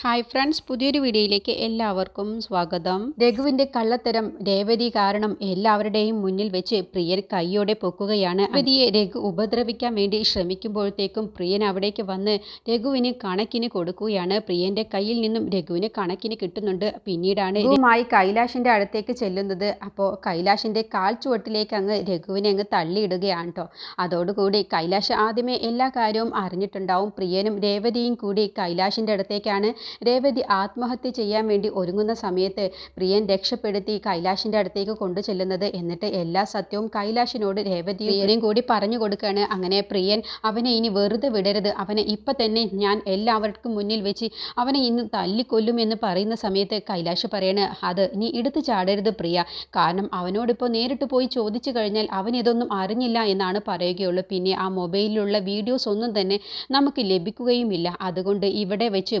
Hi friends പുതിയൊരു വീഡിയോയിലേക്ക് എല്ലാവർക്കും സ്വാഗതം. രഘുവിന്റെ കള്ളത്തരം രേവതി കാരണം എല്ലാവരുടെയും മുന്നിൽ വെച്ച് പ്രിയൻ കൈയോടെ പൊക്കുകയാണ്. രേവതിയെ രഘു ഉപദ്രവിക്കാൻ വേണ്ടി ശ്രമിക്കുമ്പോഴത്തേക്കും പ്രിയൻ അവിടേക്ക് വന്ന് രഘുവിന് കണക്കിന് കൊടുക്കുകയാണ്. പ്രിയന്റെ കയ്യിൽ നിന്നും രഘുവിന് കണക്കിന് കിട്ടുന്നുണ്ട്. പിന്നീടാണ് രഘുവുമായി കൈലാഷിന്റെ അടുത്തേക്ക് ചെല്ലുന്നത്. അപ്പോൾ കൈലാഷിന്റെ കാൽ ചുവട്ടിലേക്ക് അങ്ങ് രഘുവിനെ അങ്ങ് തള്ളിയിടുകയാണ് കേട്ടോ അതോടുകൂടി കൈലാഷ് ആദ്യമേ എല്ലാ കാര്യവും അറിഞ്ഞിട്ടുണ്ടാവും. പ്രിയനും രേവതിയും കൂടി കൈലാഷിന്റെ അടുത്തേക്കാണ്. രേവതി ആത്മഹത്യ ചെയ്യാൻ വേണ്ടി ഒരുങ്ങുന്ന സമയത്ത് പ്രിയൻ രക്ഷപ്പെടുത്തി കൈലാഷിന്റെ അടുത്തേക്ക് കൊണ്ടു ചെല്ലുന്നത് എന്നിട്ട് എല്ലാ സത്യവും കൈലാഷിനോട് രേവതി പ്രിയനും കൂടി പറഞ്ഞു കൊടുക്കുകയാണ്. അങ്ങനെ പ്രിയൻ അവനെ ഇനി വെറുതെ വിടരുത്. അവനെ ഇപ്പൊ തന്നെ ഞാൻ എല്ലാവർക്കും മുന്നിൽ വെച്ച് അവനെ ഇന്ന് തല്ലിക്കൊല്ലും എന്ന് പറയുന്ന സമയത്ത് കൈലാഷ് പറയണ് അത് നീ എടുത്തു ചാടരുത് പ്രിയ. കാരണം അവനോടിപ്പോൾ നേരിട്ട് പോയി ചോദിച്ചു കഴിഞ്ഞാൽ അവൻ ഇതൊന്നും അറിഞ്ഞില്ല എന്നാണ് പറയുകയുള്ളൂ. പിന്നെ ആ മൊബൈലിലുള്ള വീഡിയോസ് ഒന്നും തന്നെ നമുക്ക് ലഭിക്കുകയുമില്ല. അതുകൊണ്ട് ഇവിടെ വെച്ച്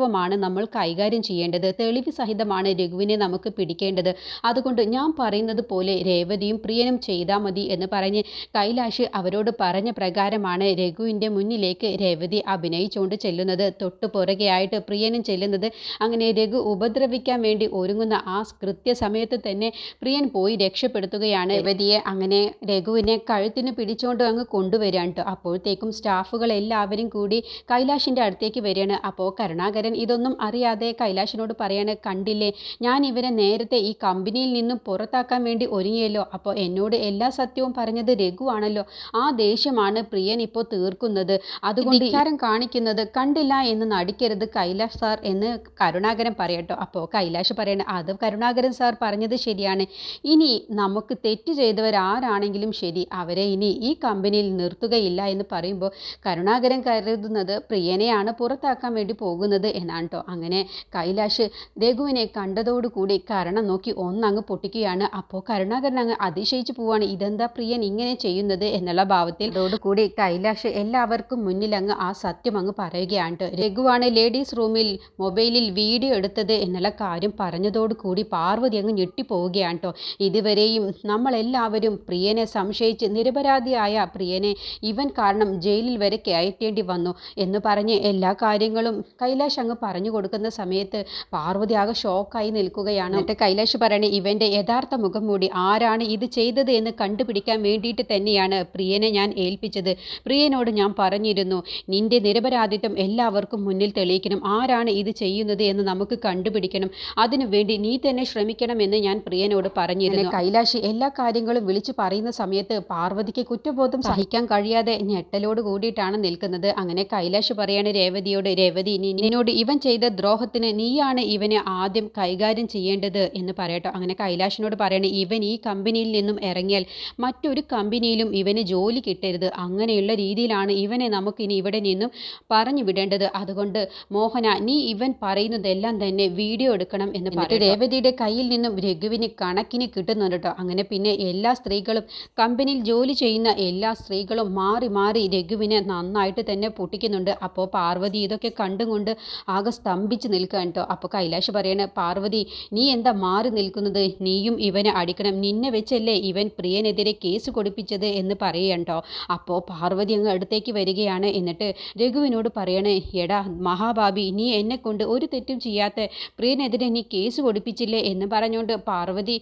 ബുദ്ധിപൂർവമാണ് നമ്മൾ കൈകാര്യം ചെയ്യേണ്ടത്. തെളിവ് സഹിതമാണ് രഘുവിനെ നമുക്ക് പിടിക്കേണ്ടത്. അതുകൊണ്ട് ഞാൻ പറയുന്നത് പോലെ രേവതിയും പ്രിയനും ചെയ്താൽ മതി എന്ന് പറഞ്ഞ് കൈലാഷ് അവരോട് പറഞ്ഞ പ്രകാരമാണ് രഘുവിന്റെ മുന്നിലേക്ക് രേവതി അഭിനയിച്ചുകൊണ്ട് ചെല്ലുന്നത്. തൊട്ടു പുറകെയായിട്ട് പ്രിയനും ചെല്ലുന്നത്. അങ്ങനെ രഘു ഉപദ്രവിക്കാൻ വേണ്ടി ഒരുങ്ങുന്ന ആ കൃത്യസമയത്ത് തന്നെ പ്രിയൻ പോയി രക്ഷപ്പെടുത്തുകയാണ്. രേവതിയെ അങ്ങനെ രഘുവിനെ കഴുത്തിന് പിടിച്ചുകൊണ്ട് അങ്ങ് കൊണ്ടുവരാൻ കേട്ടോ. അപ്പോഴത്തേക്കും സ്റ്റാഫുകൾ എല്ലാവരും കൂടി കൈലാഷിന്റെ അടുത്തേക്ക് വരികയാണ്. അപ്പോൾ കരുണാകരൻ ഇതൊന്നും അറിയാതെ കൈലാഷിനോട് പറയാണ് കണ്ടില്ലേ ഞാൻ ഇവരെ നേരത്തെ ഈ കമ്പനിയിൽ നിന്നും പുറത്താക്കാൻ വേണ്ടി ഒരുങ്ങിയല്ലോ. അപ്പോൾ എന്നോട് എല്ലാ സത്യവും പറഞ്ഞത് രഘുവാണല്ലോ ആ ദേഷ്യമാണ് പ്രിയൻ ഇപ്പോൾ തീർക്കുന്നത്. അതുകൊണ്ട് ഇക്കാരം കാണിക്കുന്നത് കണ്ടില്ല എന്ന് നടിക്കരുത് കൈലാഷ് സാർ എന്ന് കരുണാകരൻ പറയട്ടോ. അപ്പോൾ കൈലാഷ് പറയണ അത് കരുണാകരൻ സാർ പറഞ്ഞത് ശരിയാണ്. ഇനി നമുക്ക് തെറ്റ് ചെയ്തവരാരാണെങ്കിലും ശരി അവരെ ഇനി ഈ കമ്പനിയിൽ നിർത്തുകയില്ല എന്ന് പറയുമ്പോൾ കരുണാകരൻ കരുതുന്നത് പ്രിയനെയാണ് പുറത്താക്കാൻ വേണ്ടി പോകുന്നത് എന്നാണ് കേട്ടോ അങ്ങനെ കൈലാഷ് രഘുവിനെ കണ്ടതോടുകൂടി കരണം നോക്കി ഒന്നങ്ങ് പൊട്ടിക്കുകയാണ്. അപ്പോൾ കരുണാകരൻ അങ്ങ് അതിശയിച്ചു പോവാണ്. ഇതെന്താ പ്രിയൻ ഇങ്ങനെ ചെയ്യുന്നത് എന്നുള്ള ഭാവത്തിൽ അതോടുകൂടി കൈലാഷ് എല്ലാവർക്കും മുന്നിൽ അങ്ങ് ആ സത്യം അങ്ങ് പറയുകയാണ്. രഘുവാണ് ലേഡീസ് റൂമിൽ മൊബൈലിൽ വീഡിയോ എടുത്തത് എന്നുള്ള കാര്യം പറഞ്ഞതോടുകൂടി പാർവതി അങ്ങ് ഞെട്ടിപ്പോവുകയാണ് കേട്ടോ ഇതുവരെയും നമ്മളെല്ലാവരും പ്രിയനെ സംശയിച്ച് നിരപരാധിയായ പ്രിയനെ ഇവൻ കാരണം ജയിലിൽ വരെ കയറ്റേണ്ടി വന്നു എന്ന് പറഞ്ഞ് എല്ലാ കാര്യങ്ങളും കൈലാഷ് അങ്ങ് പറഞ്ഞു കൊടുക്കുന്ന സമയത്ത് പാർവതി ആകെ ഷോക്കായി നിൽക്കുകയാണ്. എന്നിട്ട് കൈലാഷ് പറയണ ഇവന്റെ യഥാർത്ഥ മുഖം മൂടി ആരാണ് ഇത് ചെയ്തത് എന്ന് കണ്ടുപിടിക്കാൻ വേണ്ടിയിട്ട് തന്നെയാണ് പ്രിയനെ ഞാൻ ഏൽപ്പിച്ചത്. പ്രിയനോട് ഞാൻ പറഞ്ഞിരുന്നു നിന്റെ നിരപരാധിത്വം എല്ലാവർക്കും മുന്നിൽ തെളിയിക്കണം. ആരാണ് ഇത് ചെയ്യുന്നത് എന്ന് നമുക്ക് കണ്ടുപിടിക്കണം. അതിനു വേണ്ടി നീ തന്നെ ശ്രമിക്കണമെന്ന് ഞാൻ പ്രിയനോട് പറഞ്ഞിരുന്നു. കൈലാഷ് എല്ലാ കാര്യങ്ങളും വിളിച്ചു പറയുന്ന സമയത്ത് പാർവതിക്ക് കുറ്റബോധം സഹിക്കാൻ കഴിയാതെ ഞെട്ടലോട് കൂടിയിട്ടാണ് നിൽക്കുന്നത്. അങ്ങനെ കൈലാഷ് പറയാണ് രേവതിയോട് രേവതി നിന്നോട് ഇവൻ ചെയ്ത ദ്രോഹത്തിന് നീയാണ് ഇവനെ ആദ്യം കൈകാര്യം ചെയ്യേണ്ടത് എന്ന് പറയട്ടോ. അങ്ങനെ കൈലാഷിനോട് പറയണേ ഇവൻ ഈ കമ്പനിയിൽ നിന്നും ഇറങ്ങിയാൽ മറ്റൊരു കമ്പനിയിലും ഇവന് ജോലി കിട്ടരുത്. അങ്ങനെയുള്ള രീതിയിലാണ് ഇവനെ നമുക്കിനി ഇവിടെ നിന്നും പറഞ്ഞു വിടേണ്ടത്. അതുകൊണ്ട് മോഹന നീ ഇവൻ പറയുന്നതെല്ലാം തന്നെ വീഡിയോ എടുക്കണം എന്ന് പറഞ്ഞു രേവതിയുടെ കയ്യിൽ നിന്നും രഘുവിന് കണക്കിന് കിട്ടുന്നുണ്ട് കേട്ടോ. അങ്ങനെ പിന്നെ എല്ലാ സ്ത്രീകളും കമ്പനിയിൽ ജോലി ചെയ്യുന്ന എല്ലാ സ്ത്രീകളും മാറി മാറി രഘുവിനെ നന്നായിട്ട് തന്നെ പൊട്ടിക്കുന്നുണ്ട്. അപ്പോൾ പാർവതി ഇതൊക്കെ കണ്ടും കൊണ്ട് ആകെ സ്തംഭിച്ച് നിൽക്കുകയാണ് കേട്ടോ അപ്പോൾ കൈലാഷ് പറയണ പാർവതി നീ എന്താ മാറി നിൽക്കുന്നത്? നീയും ഇവനെ അടിക്കണം. നിന്നെ വെച്ചല്ലേ ഇവൻ പ്രിയനെതിരെ കേസ് കൊടുപ്പിച്ചത് എന്ന് പറയണ്ടോ അപ്പോൾ പാർവതി അങ്ങ് അടുത്തേക്ക് വരികയാണ്. എന്നിട്ട് രഘുവിനോട് പറയണേ എടാ മഹാഭാബി നീ എന്നെ കൊണ്ട് ഒരു തെറ്റും ചെയ്യാത്ത പ്രിയനെതിരെ നീ കേസ് കൊടുപ്പിച്ചില്ലേ എന്ന് പറഞ്ഞുകൊണ്ട് പാർവതി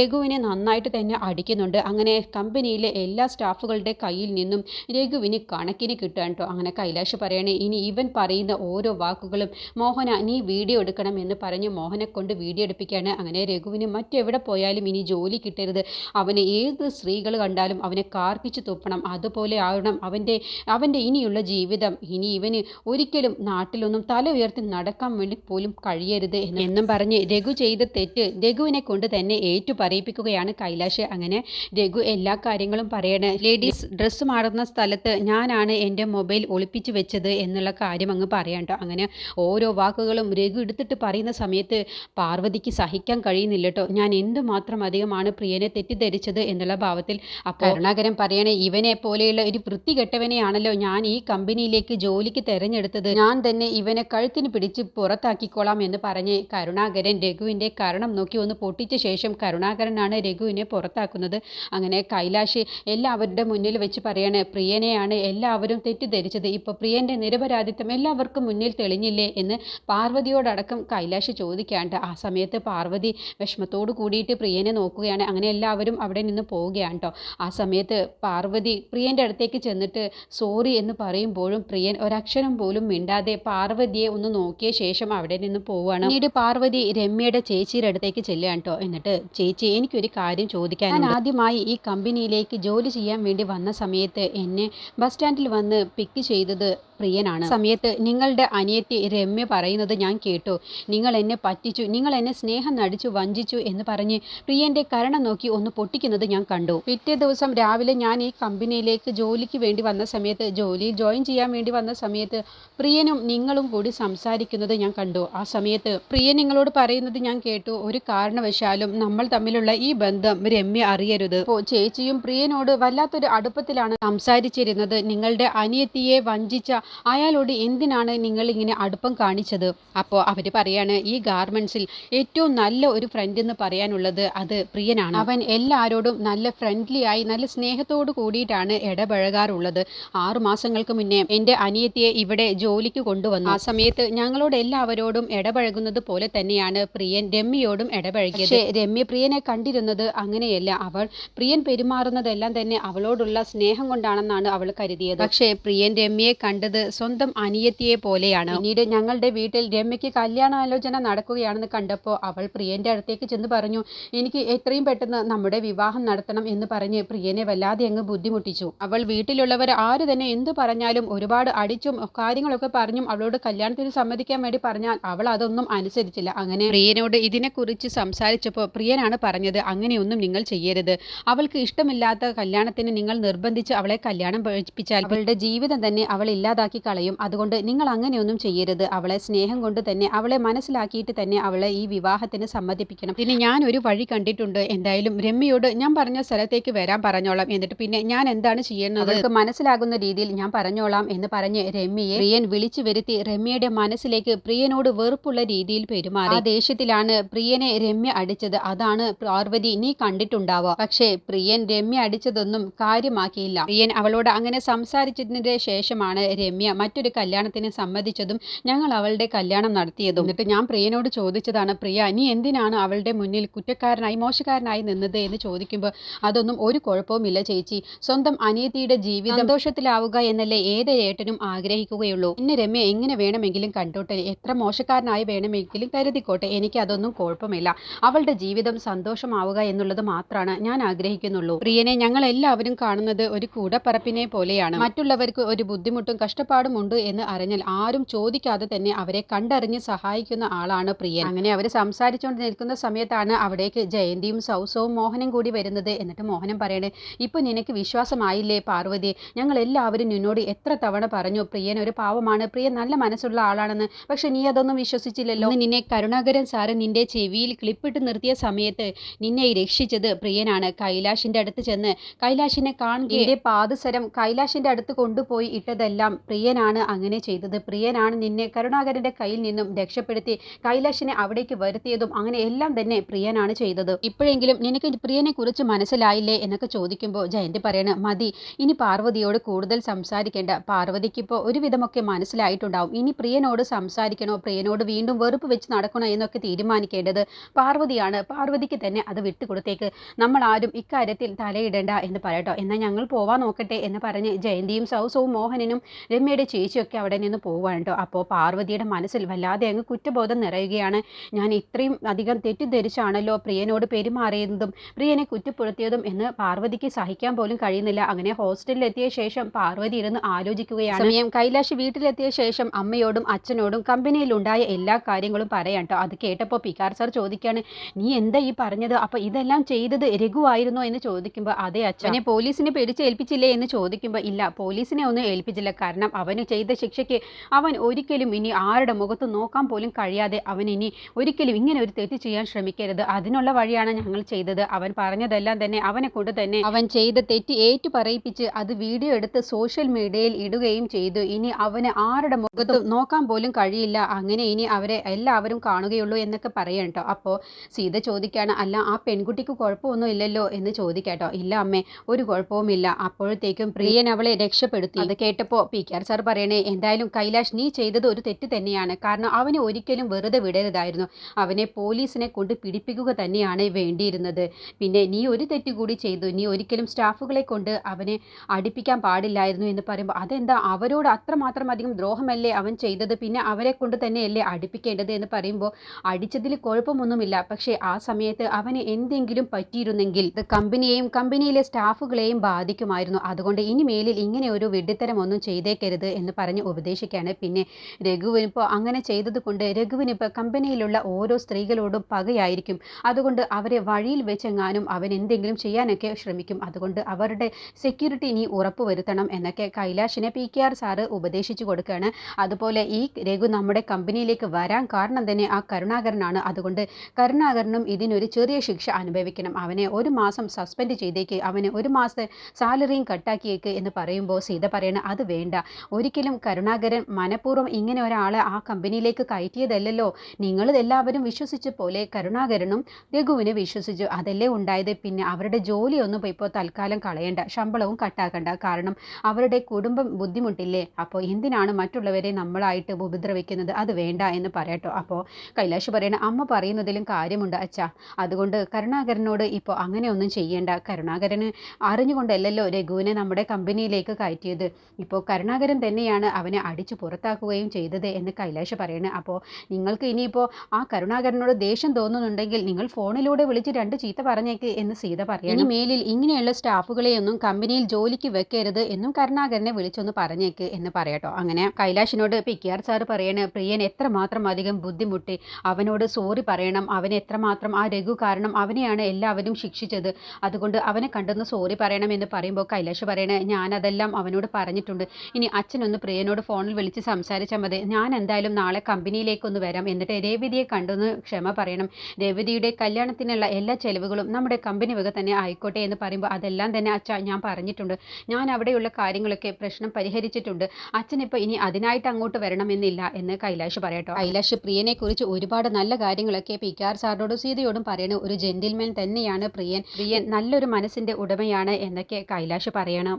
രഘുവിനെ നന്നായിട്ട് തന്നെ അടിക്കുന്നുണ്ട്. അങ്ങനെ കമ്പനിയിലെ എല്ലാ സ്റ്റാഫുകളുടെ കയ്യിൽ നിന്നും രഘുവിന് കണക്കിന് കിട്ടുകയാണ് കേട്ടോ അങ്ങനെ കൈലാഷ് പറയണേ ഇനി ഇവൻ പറയുന്ന ഓരോ വാക്കുകളും മോഹന നീ വീഡിയോ എടുക്കണം എന്ന് പറഞ്ഞ് മോഹനെ കൊണ്ട് വീഡിയോ എടുപ്പിക്കുകയാണ്. അങ്ങനെ രഘുവിന് മറ്റെവിടെ പോയാലും ഇനി ജോലി കിട്ടരുത്. അവന് ഏത് സ്ത്രീകൾ കണ്ടാലും അവനെ കാർപ്പിച്ച് തുപ്പണം. അതുപോലെ ആവണം അവന്റെ അവന്റെ ഇനിയുള്ള ജീവിതം. ഇനി ഇവന് ഒരിക്കലും നാട്ടിലൊന്നും തല ഉയർത്തി നടക്കാൻ വേണ്ടി പോലും കഴിയരുത് എന്ന് പറഞ്ഞ് രഘു ചെയ്ത തെറ്റ് രഘുവിനെ കൊണ്ട് തന്നെ ഏറ്റു പറയിപ്പിക്കുകയാണ് കൈലാഷ്. അങ്ങനെ രഘു എല്ലാ കാര്യങ്ങളും പറയണ. ലേഡീസ് ഡ്രസ്സ് മാറുന്ന സ്ഥലത്ത് ഞാനാണ് എന്റെ മൊബൈൽ ഒളിപ്പിച്ച് വെച്ചത് എന്നുള്ള കാര്യം അങ്ങ് പറയാം അങ്ങനെ ഓരോ വാക്കുകളും രഘു എടുത്തിട്ട് പറയുന്ന സമയത്ത് പാർവതിക്ക് സഹിക്കാൻ കഴിയുന്നില്ല കേട്ടോ ഞാൻ എന്തുമാത്രം അധികമാണ് പ്രിയനെ തെറ്റിദ്ധരിച്ചത് എന്നുള്ള ഭാവത്തിൽ കരുണാകരൻ പറയണേ ഇവനെ പോലെയുള്ള ഒരു വൃത്തികെട്ടവനെയാണല്ലോ ഞാൻ ഈ കമ്പനിയിലേക്ക് ജോലിക്ക് തെരഞ്ഞെടുത്തത്. ഞാൻ തന്നെ ഇവനെ കഴുത്തിന് പിടിച്ച് പുറത്താക്കിക്കോളാം എന്ന് പറഞ്ഞ് കരുണാകരൻ രഘുവിന്റെ കരണം നോക്കി ഒന്ന് പൊട്ടിച്ച ശേഷം കരുണാകരനാണ് രഘുവിനെ പുറത്താക്കുന്നത്. അങ്ങനെ കൈലാഷ് എല്ലാവരുടെ മുന്നിൽ വെച്ച് പറയണേ പ്രിയനെയാണ് എല്ലാവരും തെറ്റിദ്ധരിച്ചത്. ഇപ്പോൾ പ്രിയന്റെ നിരപരാധിത്വം എല്ലാവർക്കും മുന്നിൽ തെളിഞ്ഞില്ലേ? പോയില്ലേ എന്ന് പാർവതിയോടടക്കം കൈലാഷ് ചോദിക്കാണ്ട്. ആ സമയത്ത് പാർവതി വിഷമത്തോട് കൂടിയിട്ട് പ്രിയനെ നോക്കുകയാണ്. അങ്ങനെ എല്ലാവരും അവിടെ നിന്ന് പോവുകയാണ് കേട്ടോ ആ സമയത്ത് പാർവതി പ്രിയന്റെ അടുത്തേക്ക് ചെന്നിട്ട് സോറി എന്ന് പറയുമ്പോഴും പ്രിയൻ ഒരക്ഷരം പോലും മിണ്ടാതെ പാർവതിയെ ഒന്ന് നോക്കിയ ശേഷം അവിടെ നിന്ന് പോവുകയാണ്. പിന്നീട് പാർവതി രമ്യയുടെ ചേച്ചിയുടെ അടുത്തേക്ക് ചെല്ലുകയാണ് കേട്ടോ എന്നിട്ട് ചേച്ചി എനിക്കൊരു കാര്യം ചോദിക്കാൻ ഞാൻ ആദ്യമായി ഈ കമ്പനിയിലേക്ക് ജോലി ചെയ്യാൻ വേണ്ടി വന്ന സമയത്ത് എന്നെ ബസ് സ്റ്റാൻഡിൽ വന്ന് പിക്ക് ചെയ്തത് പ്രിയനാണ്. സമയത്ത് നിങ്ങളുടെ അനിയത്തി രമ്യ പറയുന്നത് ഞാൻ കേട്ടു. നിങ്ങൾ എന്നെ പറ്റിച്ചു നിങ്ങൾ എന്നെ സ്നേഹം നടിച്ചു വഞ്ചിച്ചു എന്ന് പറഞ്ഞ് പ്രിയന്റെ കരണം നോക്കി ഒന്ന് പൊട്ടിക്കുന്നത് ഞാൻ കണ്ടു. പിറ്റേ ദിവസം രാവിലെ ഞാൻ ഈ കമ്പനിയിലേക്ക് ജോലിക്ക് വേണ്ടി വന്ന സമയത്ത് ജോലിയിൽ ജോയിൻ ചെയ്യാൻ വേണ്ടി വന്ന സമയത്ത് പ്രിയനും നിങ്ങളും കൂടി സംസാരിക്കുന്നത് ഞാൻ കണ്ടു. ആ സമയത്ത് പ്രിയൻ നിങ്ങളോട് പറയുന്നത് ഞാൻ കേട്ടു. ഒരു കാരണവശാലും നമ്മൾ തമ്മിലുള്ള ഈ ബന്ധം രമ്യ അറിയരുത്. ചേച്ചിയും പ്രിയനോട് വല്ലാത്തൊരു അടുപ്പത്തിലാണ് സംസാരിച്ചിരുന്നത്. നിങ്ങളുടെ അനിയത്തിയെ വഞ്ചിച്ച അയാളോട് എന്തിനാണ് നിങ്ങൾ ഇങ്ങനെ അടുപ്പം കാണിച്ചത്? അപ്പോൾ അവർ പറയാണ് ഈ ഗാർമെൻസിൽ ഏറ്റവും നല്ല ഒരു ഫ്രണ്ട് എന്ന് പറയാനുള്ളത് അത് പ്രിയനാണ്. അവൻ എല്ലാവരോടും നല്ല ഫ്രണ്ട്ലി ആയി നല്ല സ്നേഹത്തോട് കൂടിയിട്ടാണ് ഇടപഴകാറുള്ളത്. ആറു മാസങ്ങൾക്ക് മുന്നേ എന്റെ അനിയത്തിയെ ഇവിടെ ജോലിക്ക് കൊണ്ടുവന്നു. ആ സമയത്ത് ഞങ്ങളോട് എല്ലാവരോടും ഇടപഴകുന്നത് പോലെ തന്നെയാണ് പ്രിയൻ രമ്യയോടും ഇടപഴകിയത്. പക്ഷേ രമ്യ പ്രിയനെ കണ്ടിരുന്നത് അങ്ങനെയല്ല. അവൾ പ്രിയൻ പെരുമാറുന്നതെല്ലാം തന്നെ അവളോടുള്ള സ്നേഹം കൊണ്ടാണെന്നാണ് അവൾ കരുതിയത്. പക്ഷേ പ്രിയൻ രമ്യയെ കണ്ടത് സ്വന്തം അനിയത്തിയെ പോലെയാണ്. പിന്നീട് ഞങ്ങളുടെ വീട്ടിൽ രമ്യയ്ക്ക് കല്യാണാലോചന നടക്കുകയാണെന്ന് കണ്ടപ്പോൾ അവൾ പ്രിയന്റെ അടുത്തേക്ക് ചെന്ന് പറഞ്ഞു എനിക്ക് എത്രയും പെട്ടെന്ന് നമ്മുടെ വിവാഹം നടത്തണം എന്ന് പറഞ്ഞ് പ്രിയനെ വല്ലാതെ അങ്ങ് ബുദ്ധിമുട്ടിച്ചു. അവൾ വീട്ടിലുള്ളവർ ആര് തന്നെ എന്തു പറഞ്ഞാലും ഒരുപാട് അടിച്ചും കാര്യങ്ങളൊക്കെ പറഞ്ഞും അവളോട് കല്യാണത്തിന് സമ്മതിക്കാൻ വേണ്ടി പറഞ്ഞാൽ അവൾ അതൊന്നും അനുസരിച്ചില്ല. അങ്ങനെ പ്രിയനോട് ഇതിനെക്കുറിച്ച് സംസാരിച്ചപ്പോൾ പ്രിയനാണ് പറഞ്ഞത് അങ്ങനെയൊന്നും നിങ്ങൾ ചെയ്യരുത്. അവൾക്ക് ഇഷ്ടമില്ലാത്ത കല്യാണത്തിന് നിങ്ങൾ നിർബന്ധിച്ച് അവളെ കല്യാണം കഴിപ്പിച്ചാൽ അവളുടെ ജീവിതം തന്നെ അവൾ ഇല്ലാതാക്കി. കളയും. അതുകൊണ്ട് നിങ്ങൾ അങ്ങനെയൊന്നും ചെയ്യരുത്. അവളെ സ്നേഹം കൊണ്ട് തന്നെ അവളെ മനസ്സിലാക്കിയിട്ട് തന്നെ അവളെ ഈ വിവാഹത്തിന് സമ്മതിപ്പിക്കണം. പിന്നെ ഞാൻ ഒരു വഴി കണ്ടിട്ടുണ്ട്. എന്തായാലും രമ്യയോട് ഞാൻ പറഞ്ഞ സ്ഥലത്തേക്ക് വരാൻ പറഞ്ഞോളാം. എന്നിട്ട് പിന്നെ ഞാൻ എന്താണ് ചെയ്യുന്നത് അവൾക്ക് മനസ്സിലാകുന്ന രീതിയിൽ ഞാൻ പറഞ്ഞോളാം എന്ന് പറഞ്ഞ് രമ്യയെ പ്രിയൻ വിളിച്ചു വരുത്തി രമ്യയുടെ മനസ്സിലേക്ക് പ്രിയനോട് വെറുപ്പുള്ള രീതിയിൽ പെരുമാറി. ആ ദേഷ്യത്തിലാണ് പ്രിയനെ രമ്യ അടിച്ചത്. അതാണ് പാർവതി നീ കണ്ടിട്ടുണ്ടാവോ? പക്ഷേ പ്രിയൻ രമ്യ അടിച്ചതൊന്നും കാര്യമാക്കിയില്ല. പ്രിയൻ അവളോട് അങ്ങനെ സംസാരിച്ചതിന്റെ ശേഷമാണ് രമ്യ മറ്റൊരു കല്യാണത്തിന് സമ്മതിച്ചതും ഞങ്ങൾ അവളുടെ കല്യാണം നടത്തിയതും. എന്നിട്ട് ഞാൻ പ്രിയനോട് ചോദിച്ചതാണ് പ്രിയ നീ എന്തിനാണ് അവളുടെ മുന്നിൽ കുറ്റക്കാരനായി മോശക്കാരനായി നിന്നത്? എന്ന് ചോദിക്കുമ്പോൾ അതൊന്നും ഒരു കുഴപ്പവുമില്ല ചേച്ചി. സ്വന്തം അനീതിയുടെ ജീവിതം സന്തോഷത്തിലാവുക എന്നല്ലേ ഏത് ഏട്ടനും ആഗ്രഹിക്കുകയുള്ളൂ? എന്നെ രമ്യ എങ്ങനെ വേണമെങ്കിലും കണ്ടോട്ടെ? എത്ര മോശക്കാരനായി വേണമെങ്കിലും കരുതിക്കോട്ടെ? എനിക്ക് അതൊന്നും കുഴപ്പമില്ല. അവളുടെ ജീവിതം സന്തോഷമാവുക എന്നുള്ളത് മാത്രമാണ് ഞാൻ ആഗ്രഹിക്കുന്നുള്ളൂ. പ്രിയനെ ഞങ്ങൾ എല്ലാവരും കാണുന്നത് ഒരു കൂടപ്പറപ്പിനെ പോലെയാണ്. മറ്റുള്ളവർക്ക് ഒരു ബുദ്ധിമുട്ടും കഷ്ടപ്പാടും ഉണ്ട് എന്ന് അറിഞ്ഞാൽ ആരും ചോദിക്കാതെ തന്നെ അവരെ കണ്ടറിഞ്ഞ് സഹായിക്കുന്ന ആളാണ് പ്രിയൻ. അങ്ങനെ അവർ സംസാരിച്ചുകൊണ്ട് നിൽക്കുന്ന സമയത്താണ് അവിടേക്ക് ജയന്തിയും സൗസവും മോഹനും കൂടി വരുന്നത്. എന്നിട്ട് മോഹനം പറയണേ ഇപ്പൊ നിനക്ക് വിശ്വാസമായില്ലേ പാർവതി? ഞങ്ങൾ എല്ലാവരും നിന്നോട് എത്ര തവണ പറഞ്ഞു പ്രിയൻ ഒരു പാവമാണ് പ്രിയൻ നല്ല മനസ്സുള്ള ആളാണെന്ന്. പക്ഷെ നീ അതൊന്നും വിശ്വസിച്ചില്ലല്ലോ. നിന്നെ കരുണാകരൻ സാറ് നിന്റെ ചെവിയിൽ ക്ലിപ്പിട്ട് നിർത്തിയ സമയത്ത് നിന്നെ രക്ഷിച്ചത് പ്രിയനാണ്. കൈലാഷിന്റെ അടുത്ത് ചെന്ന് കൈലാഷിനെ കാണുകയും പാദസരം കൈലാഷിന്റെ അടുത്ത് കൊണ്ടുപോയി ഇട്ടതെല്ലാം പ്രിയനാണ് അങ്ങനെ ചെയ്തത്. പ്രിയനാണ് നിന്നെ കരുണാകരന്റെ കയ്യിൽ നിന്നും രക്ഷപ്പെടുത്തി കൈലാഷിനെ അവിടേക്ക് വരുത്തിയതും അങ്ങനെ എല്ലാം തന്നെ പ്രിയനാണ് ചെയ്തത്. ഇപ്പോഴെങ്കിലും നിനക്ക് പ്രിയനെ കുറിച്ച് മനസ്സിലായില്ലേ എന്നൊക്കെ ചോദിക്കുമ്പോൾ ജയന്തി പറയണ മതി ഇനി പാർവതിയോട് കൂടുതൽ സംസാരിക്കേണ്ട. പാർവതിക്കിപ്പോൾ ഒരുവിധമൊക്കെ മനസ്സിലായിട്ടുണ്ടാവും. ഇനി പ്രിയനോട് സംസാരിക്കണോ? പ്രിയനോട് വീണ്ടും വെറുപ്പ് വെച്ച് നടക്കണോ എന്നൊക്കെ തീരുമാനിക്കേണ്ടത് പാർവതിയാണ്. പാർവതിക്ക് തന്നെ അത് വിട്ടുകൊടുത്തേക്ക്. നമ്മൾ ആരും ഇക്കാര്യത്തിൽ തലയിടേണ്ട എന്ന് പറയട്ടോ. എന്നാൽ ഞങ്ങൾ പോവാൻ നോക്കട്ടെ എന്ന് പറഞ്ഞ് ജയന്തിയും സൗസവും മോഹനനും രമ്യയുടെ ചേച്ചിയൊക്കെ അവിടെ നിന്ന് പോവാണ് കേട്ടോ. അപ്പോൾ പാർവതിയുടെ മനസ്സിൽ വല്ലാതെ അങ്ങ് കുറ്റബോധം നിറയുകയാണ്. ഞാൻ ഇത്രയും അധികം തെറ്റിദ്ധരിച്ചാണല്ലോ പ്രിയനോട് പെരുമാറിയതും പ്രിയനെ കുറ്റപ്പെടുത്തിയതും എന്ന് പാർവതിക്ക് സഹിക്കാൻ പോലും കഴിയുന്നില്ല. അങ്ങനെ ഹോസ്റ്റലിലെത്തിയ ശേഷം പാർവതി ഇരുന്ന് ആലോചിക്കുകയാണ്. സമയം കൈലാഷ് വീട്ടിലെത്തിയ ശേഷം അമ്മയോടും അച്ഛനോടും കമ്പനിയിലുണ്ടായ എല്ലാ കാര്യങ്ങളും പറയാം കേട്ടോ. അത് കേട്ടപ്പോൾ പിക്കാർ സാർ ചോദിക്കുകയാണ് നീ എന്താ ഈ പറഞ്ഞത്? അപ്പോൾ ഇതെല്ലാം ചെയ്തത് രഘുവായിരുന്നോ എന്ന് ചോദിക്കുമ്പോൾ അതേ അച്ഛനെ പോലീസിനെ പേടിച്ച് ഏൽപ്പിച്ചില്ലേ? എന്ന് ചോദിക്കുമ്പോൾ ഇല്ല പോലീസിനെ ഒന്നും ഏൽപ്പിച്ചില്ല. കാരണം അവന് ചെയ്ത ശിക്ഷയ്ക്ക് അവൻ ഒരിക്കലും ഇനി ആരുടെ മുഖത്ത് നോക്കാൻ പോലും കഴിയാതെ അവൻ ഇനി ഒരിക്കലും ഇങ്ങനെ ഒരു തെറ്റ് ചെയ്യാൻ ശ്രമിക്കരുത്. അതിനുള്ള വഴിയാണ് ഞങ്ങൾ ചെയ്തത്. അവൻ പറഞ്ഞതെല്ലാം തന്നെ അവനെ കൊണ്ട് തന്നെ അവൻ ചെയ്ത തെറ്റ് ഏറ്റു പറയിപ്പിച്ച് അത് വീഡിയോ എടുത്ത് സോഷ്യൽ മീഡിയയിൽ ഇടുകയും ചെയ്തു. ഇനി അവന് ആരുടെ മുഖത്ത് നോക്കാൻ പോലും കഴിയില്ല. അങ്ങനെ ഇനി അവരെ എല്ലാവരും കാണുകയുള്ളൂ എന്നൊക്കെ പറയണ്ടോ അപ്പോൾ സീത ചോദിക്കുകയാണ് അല്ല ആ പെൺകുട്ടിക്ക് കുഴപ്പമൊന്നും ഇല്ലല്ലോ എന്ന് ചോദിക്കാട്ടോ ഇല്ല അമ്മേ ഒരു കുഴപ്പവുമില്ല. അപ്പോഴത്തേക്കും പ്രിയൻ അവളെ രക്ഷപ്പെടുത്തി. അത് കേട്ടപ്പോൾ പി കെ ആർ സാർ പറയണേ എന്തായാലും കൈലാഷ് നീ ചെയ്തത് ഒരു തെറ്റ് തന്നെയാണ്. കാരണം അവനെ ഒരിക്കലും വെറുതെ വിടരുതായിരുന്നു. അവനെ പോലീസിനെ കൊണ്ട് പിടിപ്പിക്കുക തന്നെയാണ് വേണ്ടിയിരുന്നത്. പിന്നെ നീ ഒരു തെറ്റ് കൂടി ചെയ്തു. നീ ഒരിക്കലും സ്റ്റാഫുകളെ കൊണ്ട് അവനെ അടുപ്പിക്കാൻ പാടില്ലായിരുന്നു എന്ന് പറയുമ്പോൾ അതെന്താ? അവരോട് അത്രമാത്രം അധികം ദ്രോഹമല്ലേ അവൻ ചെയ്തത്? പിന്നെ അവരെ കൊണ്ട് തന്നെയല്ലേ അടുപ്പിക്കേണ്ടത് എന്ന് പറയുമ്പോൾ അടിച്ചതിൽ കുഴപ്പമൊന്നുമില്ല. പക്ഷേ ആ സമയത്ത് അവന് എന്തെങ്കിലും പറ്റിയിരുന്നെങ്കിൽ ഇത് കമ്പനിയെയും കമ്പനിയിലെ സ്റ്റാഫുകളെയും ബാധിക്കുമായിരുന്നു. അതുകൊണ്ട് ഇനി മേലിൽ ഇങ്ങനെ ഒരു വെഡിത്തരം ഒന്നും ചെയ്തേക്കരുത് എന്ന് പറഞ്ഞ് ഉപദേശിക്കുകയാണ് പിന്നെ രഘുവിനിപ്പോൾ അങ്ങനെ ചെയ്തതുകൊണ്ട് രഘുവിനിപ്പോൾ കമ്പനിയിലുള്ള ഓരോ സ്ത്രീകളോടും പകയായിരിക്കും. അതുകൊണ്ട് അവരെ വഴിയിൽ വെച്ചെങ്ങാനും അവൻ എന്തെങ്കിലും ചെയ്യാനൊക്കെ ശ്രമിക്കും. അതുകൊണ്ട് അവരുടെ സെക്യൂരിറ്റി ഇനി ഉറപ്പുവരുത്തണം എന്നൊക്കെ കൈലാഷിനെ പി കെ ആർ സാറ് ഉപദേശിച്ചു കൊടുക്കുകയാണ്. അതുപോലെ ഈ രഘു നമ്മുടെ കമ്പനിയിലേക്ക് വരാൻ കാരണം തന്നെ ആ കരുണാകരനാണ്. അതുകൊണ്ട് കരുണാകരനും ഇതിനൊരു ചെറിയ ശിക്ഷ അനുഭവിക്കണം. അവനെ ഒരു മാസം സസ്പെൻഡ് ചെയ്തേക്ക്. അവന് ഒരു മാസത്തെ സാലറിയും കട്ടാക്കിയേക്ക് എന്ന് പറയുമ്പോൾ സീത പറയണ അത് വേണ്ട. ഒരിക്കലും കരുണാകരൻ മനഃപൂർവം ഇങ്ങനെ ഒരാളെ ആ കമ്പനിയിലേക്ക് കയറ്റിയതല്ലോ നിങ്ങൾ എല്ലാവരും വിശ്വസിച്ച പോലെ കരുണാകരനും രഘുവിനെ വിശ്വസിച്ചു. അതല്ലേ ഉണ്ടായത്? പിന്നെ അവരുടെ ജോലിയൊന്നും ഇപ്പോൾ തൽക്കാലം കളയണ്ട. ശമ്പളവും കട്ടാക്കണ്ട. കാരണം അവരുടെ കുടുംബം ബുദ്ധിമുട്ടില്ലേ? അപ്പോൾ എന്തിനാണ് മറ്റുള്ളവരെ നമ്മളായിട്ട് ഉപദ്രവിക്കുന്നത്? അത് വേണ്ട എന്ന് പറയട്ടോ. അപ്പോൾ കൈലാഷ് പറയണ അമ്മ പറയുന്നതിലും കാര്യമുണ്ട് അച്ഛാ. അതുകൊണ്ട് കരുണാകരനോട് ഇപ്പോൾ അങ്ങനെയൊന്നും ചെയ്യേണ്ട. കരുണാകരന് അറിഞ്ഞുകൊണ്ടല്ലല്ലോ രഘുവിനെ നമ്മുടെ കമ്പനിയിലേക്ക് കയറ്റിയത്. ഇപ്പോൾ കരുണാകരൻ തന്നെയാണ് അവനെ അടിച്ചു പുറത്താക്കുകയും ചെയ്തത് എന്ന് കൈലാഷ് പറയുന്നത് അപ്പോൾ നിങ്ങൾക്ക് ഇനിയിപ്പോൾ ആ കരുണാകരനോട് ദേഷ്യം തോന്നുന്നുണ്ടെങ്കിൽ നിങ്ങൾ ഫോണിലൂടെ വിളിച്ച് രണ്ട് ചീത്ത പറഞ്ഞേക്ക് എന്ന് സീത പറയണം. ഇനി മേലിൽ ഇങ്ങനെയുള്ള സ്റ്റാഫുകളെയൊന്നും കമ്പനിയിൽ ജോലിക്ക് വെക്കരുത് എന്നും കരുണാകരനെ വിളിച്ചൊന്ന് പറഞ്ഞേക്ക് എന്ന് പറയട്ടോ. അങ്ങനെ കൈലാഷിനോട് പി കെ ആർ സാറ് പറയണ പ്രിയൻ എത്രമാത്രം അധികം ബുദ്ധിമുട്ടി. അവനോട് സോറി പറയണം. അവൻ എത്രമാത്രം ആ രഘു കാരണം അവനെയാണ് എല്ലാവരും ശിക്ഷിച്ചത്. അതുകൊണ്ട് അവനെ കണ്ടെന്ന് സോറി പറയണം എന്ന് പറയുമ്പോൾ കൈലാഷ് പറയണേ ഞാനതെല്ലാം അവനോട് പറഞ്ഞിട്ടുണ്ട്. ഇനി അച്ഛനൊന്ന് പ്രിയനോട് ഫോണിൽ വിളിച്ച് സംസാരിച്ചാൽ മതി. ഞാൻ എന്തായാലും നാളെ കമ്പനിയിലേക്കൊന്ന് വരാം. എന്നിട്ട് രേവതിയെ കണ്ടൊന്ന് ക്ഷമ പറയണം. രേവതിയുടെ കല്യാണത്തിനുള്ള എല്ലാ ചെലവുകളും നമ്മുടെ കമ്പനി വക തന്നെ ആയിക്കോട്ടെ എന്ന് പറയുമ്പോൾ അതെല്ലാം തന്നെ അച്ഛ ഞാൻ പറഞ്ഞിട്ടുണ്ട്. ഞാൻ അവിടെയുള്ള കാര്യങ്ങളൊക്കെ പ്രശ്നം പരിഹരിച്ചിട്ടുണ്ട്. അച്ഛനിപ്പോൾ ഇനി അതിനായിട്ട് അങ്ങോട്ട് വരണമെന്നില്ല എന്ന് കൈലാഷ് പറയട്ടോ. കൈലാഷ് പ്രിയനെക്കുറിച്ച് ഒരുപാട് നല്ല കാര്യങ്ങളൊക്കെ പി കെ ആർ സാറിനോടും സീതയോടും പറയണ ഒരു ജെന്റിൽമാൻ തന്നെയാണ് പ്രിയൻ. പ്രിയൻ നല്ലൊരു മനസ്സിന്റെ ഉടമയാണ് എന്നൊക്കെ കൈലാഷ് പറയണം.